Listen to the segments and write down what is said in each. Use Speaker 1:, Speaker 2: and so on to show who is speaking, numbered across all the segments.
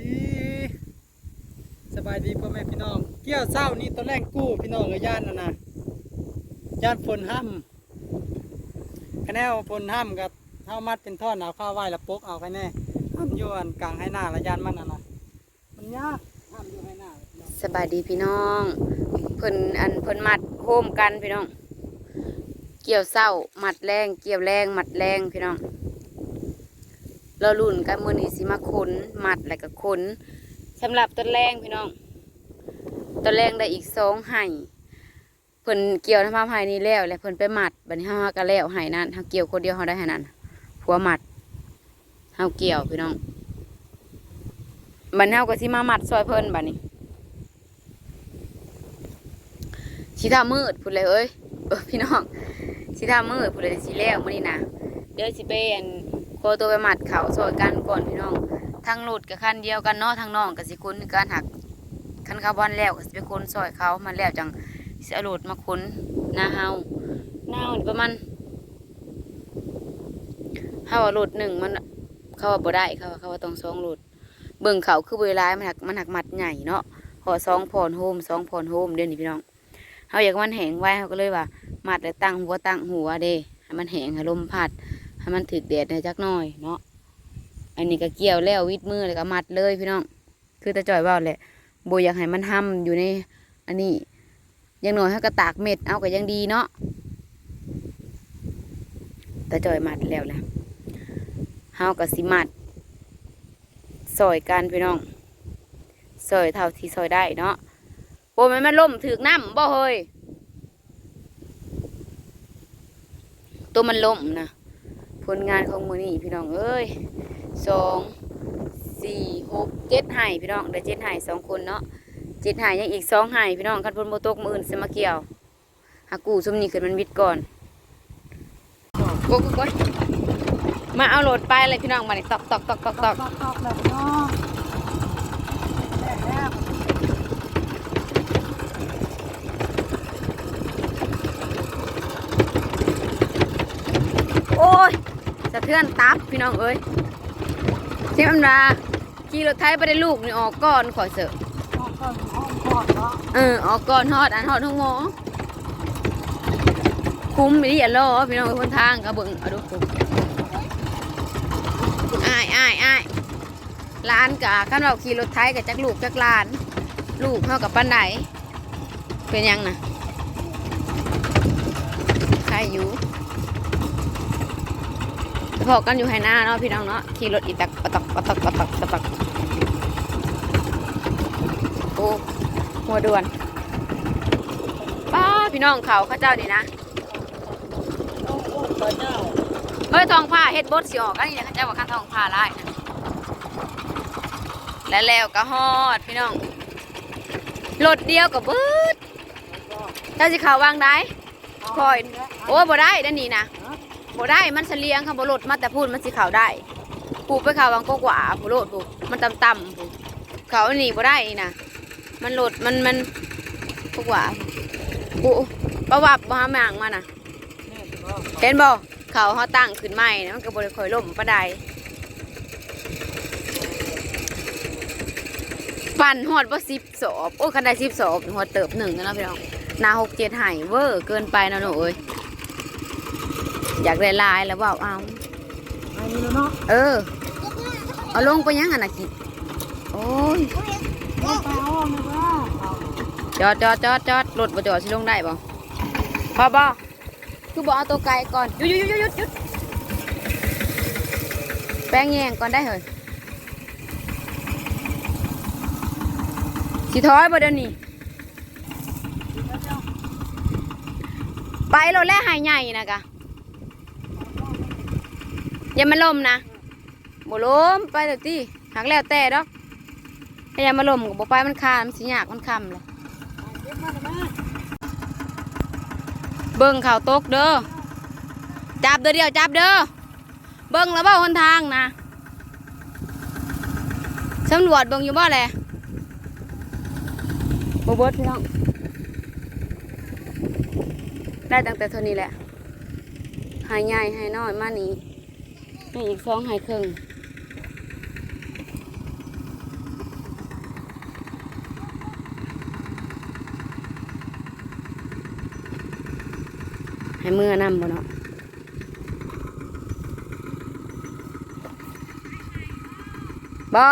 Speaker 1: ดีสบายดีพ่อแม่พี่น้อง เกี่ยวเศร้านี่ตอนแรกกู้พี่น้องกับย่านน่ะนะย่านฝนห้ำคะแนนฝนห้ำกับเท้ามัดเป็นท่อนเอาข้าวไหวแล้วปกเอาไปแน่ห้ำยู่อันกลางให้หน้าละย่านมันน่ะนะมันยากห้ำยู่ให้หน้าพี่น้อง
Speaker 2: สบายดีพี่น้องเพิ่นอันเพิ่นมัดโฮมกันพี่น้อง เกี่ยวเศร้ามัดแรงเกี่ยวแรงมัดแรงพี่น้อง ราลุ่นกันมือนี้สิมาขนมัดแล้วก็ขนสำหรับต้นแรงพี่น้องต้นแรงได้อีกสองไห่เพิ่นเกี่ยวทำพามไห่นี้แล้วแล้วเพิ่นไปหมัดบัดนี้เฮาก็แล้วไห่นั้นเฮาเกี่ยวคนเดียวเฮาได้ไห่นั้นผัวหมัดเฮาเกี่ยวพี่น้องบัดนี้เฮาก็สิมามัดซอยเพิ่นบัดนี้ชิทามืดพูดเลยเอ้ยเออพี่น้องชิทามืดพูดเลยสิแล้วมื้อนี้นะเดี๋ยวสิไปอัน โคตัวไปหมัดเขาซอยกันก่อนพี่น้องทางรถกับคันเดียวกันเนาะทางน้องกับสิคุณการหักคันคาร์บอนแล้วก็สิไปคนซอยเขามาแล้วจังสิเอารถมาคนหน้าเฮาหน้าเฮานี่ประมาณเฮาว่ารถหนึ่งมันเขาว่าบ่ได้เขาว่าเขาว่าต้องสองรถเบิ่งเขาคือเวลามันหักมันหักมัดใหญ่เนาะพอสองพรโฮมสองพรโฮมเดี๋ยวนี้พี่น้องเขาอยากมันแหงไว้เขาก็เลยว่ามัดแล้วตั้งหัวตั้งหัวเด้ให้มันแหงให้ลมพัด ให้มันถึกแดดให้จักหน่อยเนาะอันนี้ก็เกี่ยวแล้ววิดมือแล้วก็มัดเลยพี่น้องคือตาจ่อยว่าแหละโบอยากให้มันห้ำอยู่ใน อันนี้ยังหน่อยให้ก็ตากเม็ดเอาก็ยังดีเนาะตาจ่อยมัดแล้วแหละเฮาก็สิมัดซอยกันพี่น้องซอยเท่าที่ซอยได้เนาะโอ้มันมันล่มถึกน้ำบ่เฮ้ยตัวมันล่มนะ ลงานของมือนี่พี่น้องเอ้ยสองสี่หกเจ็ดไห่พี่น้องเดี๋ยวเจ็ดไห่สองคนเนาะเจ็ดไห่ยังอีกสองไห่พี่น้องคันพลโมตกมืออื่นสมาเกี่ยวหากูซุมนี่ขึ้นมันวิดก่อนโก้โก้มาเอาโหลดไปเลยพี่น้องมาเนี่ยตอกตอกตอกตอกตอก
Speaker 1: ตอกตอกเลยพี่น้องแรกแรก
Speaker 2: โอ้ยสะ เทือนตับพี่น้องเอ้ยที่มันมาขี่รถไทยไปได้ลูกนี่ออกก่อนขอเสอะ
Speaker 1: ตอกก่อนห้องกอดเนาะ
Speaker 2: เออออกก่อนฮอดอันฮอดทั้งหมอคุ้มไปดิอย่าล้อพี่น้องคนทางกระเบิงเอาดูอ้ายอ้ายอ้ายร้านกะขันเราขี่รถไทยกับจักลูกจักหลาน ลูกเท่ากับปันไหนเป็นยังนะใครอยู่ พอกันอยู่ไหหน้าเนาะพี่น้องเนาะขี่รถอีตักปะตักปะตักปะตักปะตักโอ้หัวด่วนป้าพี่น้องเขาข้าเจ้าดีนะ
Speaker 1: โอ้โหไปเฮ้
Speaker 2: ยทองผ้าเฮ็ดบดสิออกกันนี่นะเข้าเจ้าว่าข้าทองผ้าลายนะแล้วแล้วก็ฮอดพี่น้องรถเดียวกับบืดเจ้าสิเขาวางได้คอย โอ้บ่ได้ด้านนี้นะ บ่ได้มันเฉลียงค่ะบ่ลดมาแต่พูดมันสิขาวได้ผูไปเขาวางก็กว่าผู้โลดผูมันต่ำต่ำผูเขาอันนี้บ่ได้นี่นะมันโลดมันมันก็กว่าผูประวัติบ่หาหมางมาน่ะเห็นบ่เขาเขาตั้งขึ้นใหม่นะมันก็บ่ได้ค่อยล่มปานใดปั่นฮอดบ่สิบสอบโอ้คันได้สิบสอบฮอดเติบหนึ่งแล้วเนะพี่น้องนาหกเจ็ดไห้เวอร์เกินไปนะหนูเอ้ย อยากได้ลายแล้วเปล่าเอา
Speaker 1: ไอ้นี่แล้วเนาะ
Speaker 2: เออ เอาลงไปยังอะนะกิโอ้ย
Speaker 1: เอาไปเอาออกเลยว่าเอา
Speaker 2: จอดจอดจอดจอดรถบ่จอดสิลงได้บ่พอบ่คือบ่เอาตัวไกลก่อนหยุดหยุดหยุดหยุดหยุดแป้งแยงก่อนได้เหรอสิถอยบ่เดี๋ยวนี้ไปรถแล่หายใหญ่นะกะ อย่ามาล่มนะบ่ล้มไปเดี๋ยวตีหักแล้วแต่ดอกถ้าอย่ามาล่มก็บ่ไปมันคามันสิยากมันคำเลย
Speaker 1: เบมาเลยแม่
Speaker 2: เบิ่งข่าวตกเด้อจับเด้อเดียวจับเด้อเบิ่งแล้วบ่หนทางนะสำรวจเบิ่งอยู่บ่แหละบ่เบิดพี่น้องได้ตั้งแต่เท่านี้แหละหายใหญ่หายน้อยมานี่ นี่อีกสองให้ครึ่งให้เมื่อนำบ่เนาะบอ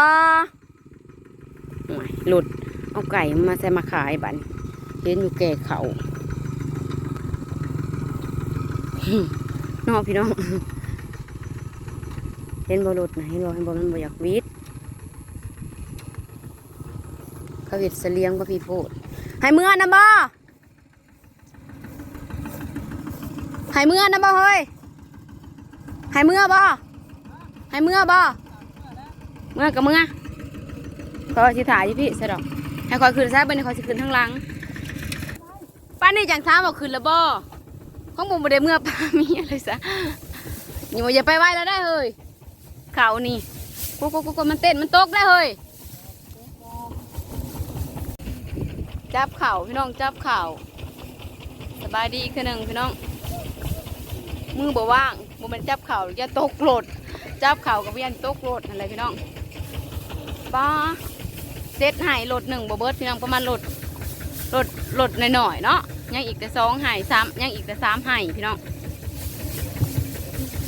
Speaker 2: หลุด เอาไก่มาใส่มาขายบันเห็นอยู่แก่เขานอกพี่น้อง เห็นบ่หลุดนะเห็นบ่เห็นบ่มันบ่อยากวิดเขาเห็ดเสลียงบ่พี่โพดให้เมื่อนะบ่ให้เมื่อนะบ่เฮ้ยให้เมื่อบ่ให้เมื่อบ่เมื่อกับเมื่อก็สิถ่ายอยู่พี่ใช่ดอกให้คอยขึ้นซะเบิ่งให้คอยสิขึ้นทางหลังป้านี่จังท้าบอกขึ้นแล้วบ่ของผมบ่ได้เมื่อป้ามีอะไรซะอย่าไปไว้แล้วได้เฮ้ย เขานี่กูกูกูกูมันเต้นมันตกได้เฮ้ยจับเข่าพี่น้องจับเข่าสบายดีอีกคือหนึ่งพี่น้อง มือบ่ว่างบ่มันจับเข่าจะตกโหลด จับเข่ากับเวียนตกโหลดอะไรพี่น้องป้าเซ็ตหายโหลดหนึ่งบ่เบิร์ดพี่น้องประมาณโหลดโหลดโหลดหน่อยๆเนาะยังอีกแต่สองหายสามยังอีกแต่สามหายพี่น้อง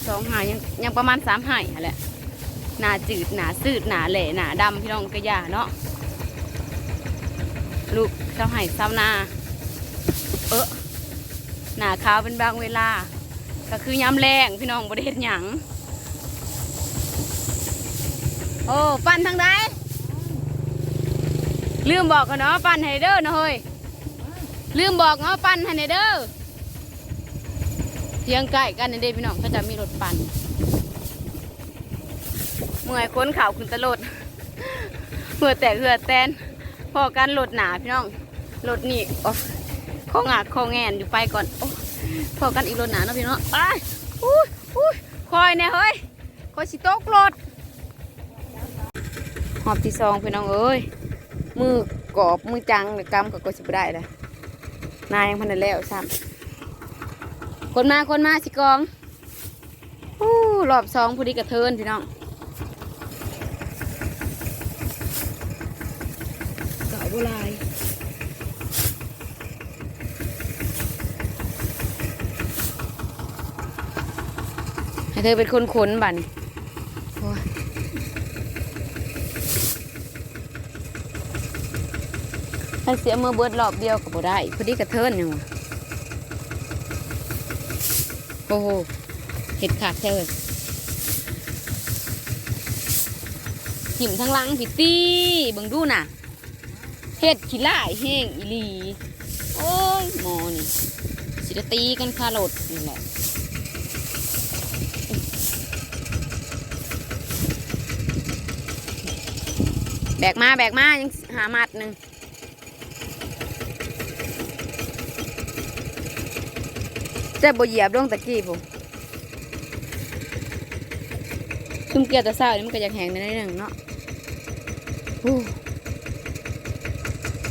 Speaker 2: สองหายยังยังประมาณสามหายอะไร หนาจืดหนาสืดหนาแหล่หนาดำพี่น้องกระยาเนาะลูกเจ้าไห่เจ้านาเออหนาขาวเป็นบางเวลา ก็คือย้ำแรงพี่น้องบริเฮ็ดหยังโอ้ปั่นทางใดลืมบอกกันเนาะปั่นให้เด้อนะเฮ้ยลืมบอกเนาะปั่นให้เด้อเทียงใกล้กันนี่เด้พี่น้องก็จะมีรถปั่น มื่อยค้นข่าวขึ้นตะลดเมื่อแตกเหือแตนพอกันโหลดหนาพี่น้องโหลดนี่โอ้ข้องาดข้อแงนอยู่ไปก่อนโอ้พอกันอีกโหลดหนาเนาะพี่น้องไปอุ้ยอุ้ยคอยเนี่ยเฮ้ยคอยสิตกโหลดหอบที่สองพี่น้องเอ้ยมือกรอบมือจังกำกับก็สิบได้เลยนายยังพันได้แล้วซ้ำคนมาคนมาสิกองอู้รอบสองพอดีกระเทินพี่น้อง เก่า โบราณให้เธอเป็นคนขนบัดนโอ้ยถ้าเสียมือเบิดรอบเดียวก็บ่ได้พอดีกระเทินยังวะโอ้โหเห็ดขาดแท้เลยหิมทั้งหลังผิดตี้เบิ่งดูน่ะ เฮ็ดขี้ล่ายแห้งอีลี โอ้ยหมอนี่สิได้ตีกันคาโลดนี่แหละแบกมาแบกมายังหามัดหนึ่งเจะบ่เหยียบลงตะกี้ผมซุ่มเกียวแตะเศร้านี่มันก็อยากแหงในนิดหนึ่งเนาะ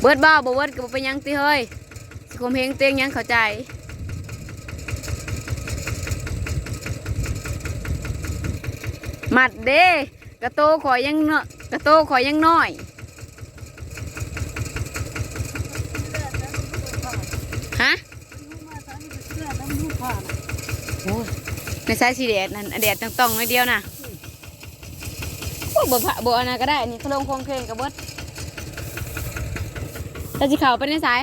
Speaker 2: เบิดบ้าบ่เบิดก็บ่เป็นยังติเฮ้ยสิคมเพลงเตียงยังเข้าใจมัดเด้กระโตขอยยังเนาะกระโตขอยยังน้อยฮะโอ้ในสายสีแดดนั่นแดดต้องๆน้อยเดียวนะโอ้บ่พะบ่อันนั้นก็ได้อันนี่ขลงคงเคงกับเบิด แต่สิเขาไปในสาย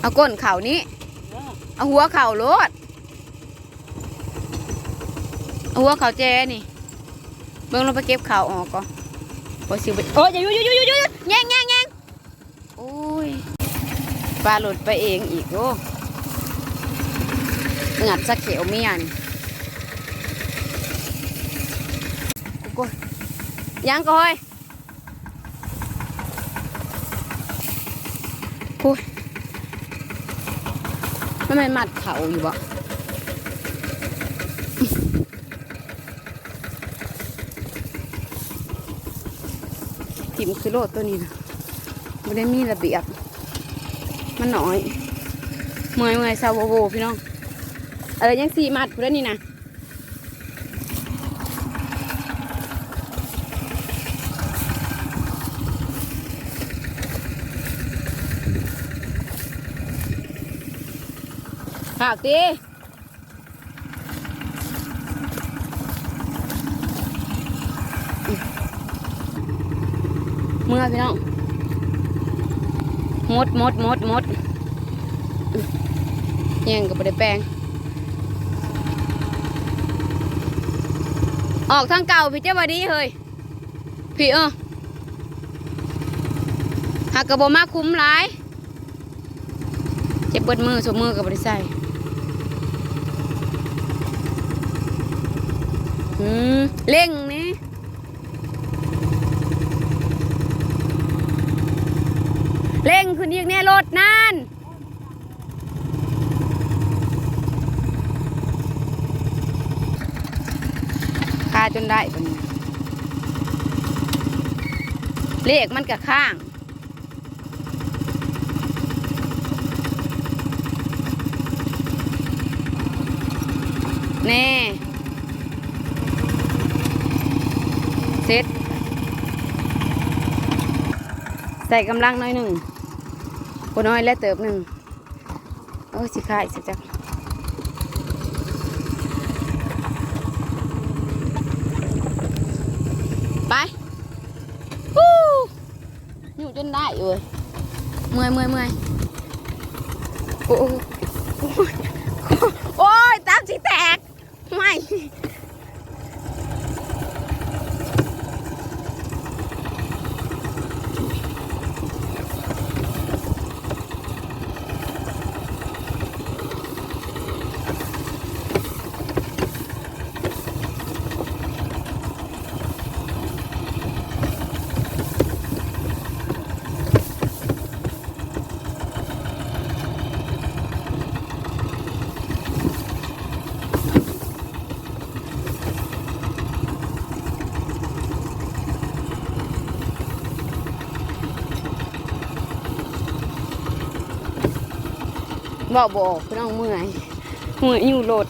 Speaker 2: เอาก้นเข่านี้ เอาหัวเข่าโลดเอาหัวเข่าแจนี่ เบิ่งลงไปเก็บเข่าออกก่อนโอ้ยสิโอ้ยอย่ายู่อยู่อยู่อยู่ยแย่งแย่งแย่งโอ้ยปลาหลุดไปเองอีกโอ้งัดสักเขียวเมียนกูยังก็เฮ้ย พูดมันไม่มัดเขาอยู่บ่ทิมคือโลดตัวนี้นะไม่ได้มีระเบียบ มันน้อย เมื่อยเมื่อยซาโวโวพี่น้องเออยังสี่มัดพูดนี่นะ ขากตีเมื่อพี่น้องมดมดมดมดแย่งกับไดแปลง ออกทางเก่าพี่เจ้าบดีเฮ้ยพี่เออหากกระบมาคุ้มหลาย เจ็บเบิดมือสวมมือกับบริใส่ อืมเล่งนี่เล่งขึ้นอีกเนี่ยรถนั่นคาจนได้ปะเนี่เลขมันกับข้างแน่ เสร็จใส่กำลังน้อยหนึ่งคนน้อยและเติบหนึ่งโอ้สิขายสิจักไปฮู้อยู่จนได้เว้ยเมื่อยเมื่อยเมื่อยโอ้โอ้ยโอ้ยตามสิแตกไม่ บอกบอกพี่น้องเมื่อยเมื่อยอยู่รถ